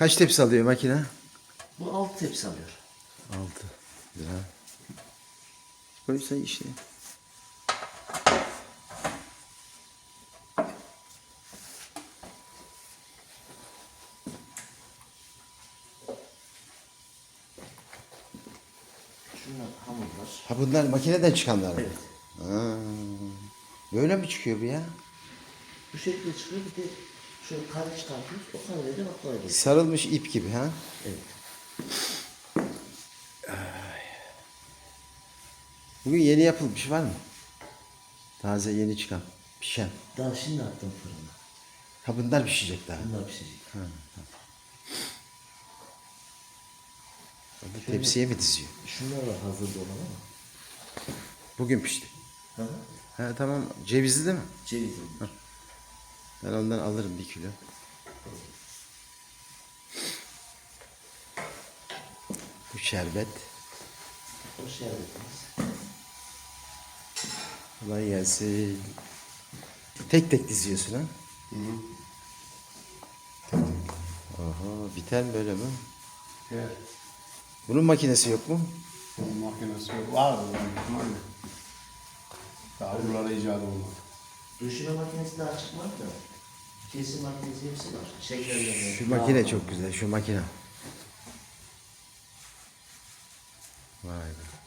Kaç tepsi alıyor makine? Bu alt tepsi alıyor. 6 lira. Koysa işte. Şunlar hamurlar. Ha bunlar makineden çıkanlar mı? Evet. Ha. Böyle mi çıkıyor bu ya? Bu şekilde çıkıyor. Bir de şöyle kare çıkartıyoruz. O kareyle ediyoruz. Sarılmış ip gibi ha? Evet. Bugün yeni yapılmış var mı? Taze yeni çıkan, pişen. Daha şimdi attım fırına. Ha bunlar pişecek daha. Bunlar pişecek. Bu tepsiye mi diziyor? Şunlar var hazırda olan ama. Bugün pişti. Hı hı. Ha tamam. Cevizli değil mi? Cevizli. Ben ondan alırım bir kilo. Bu şerbet. O şerbetimiz. Kolay gelsin. Tek tek diziyorsun ha? Aha, biter mi böyle mi? Evet. Bunun makinesi yok mu? Bunun makinesi yok. Var mı? Var Daha buralara icat olmadı. Döşeme makinesi daha çıkmadı da. Kesim makinesi hepsi var. Şekerleme. Şu makine çok güzel, şu makine. Vay be.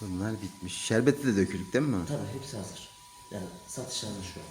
Bunlar bitmiş. Şerbeti de dökülük değil mi? Tabii hepsi hazır. Yani satış hazır şu an.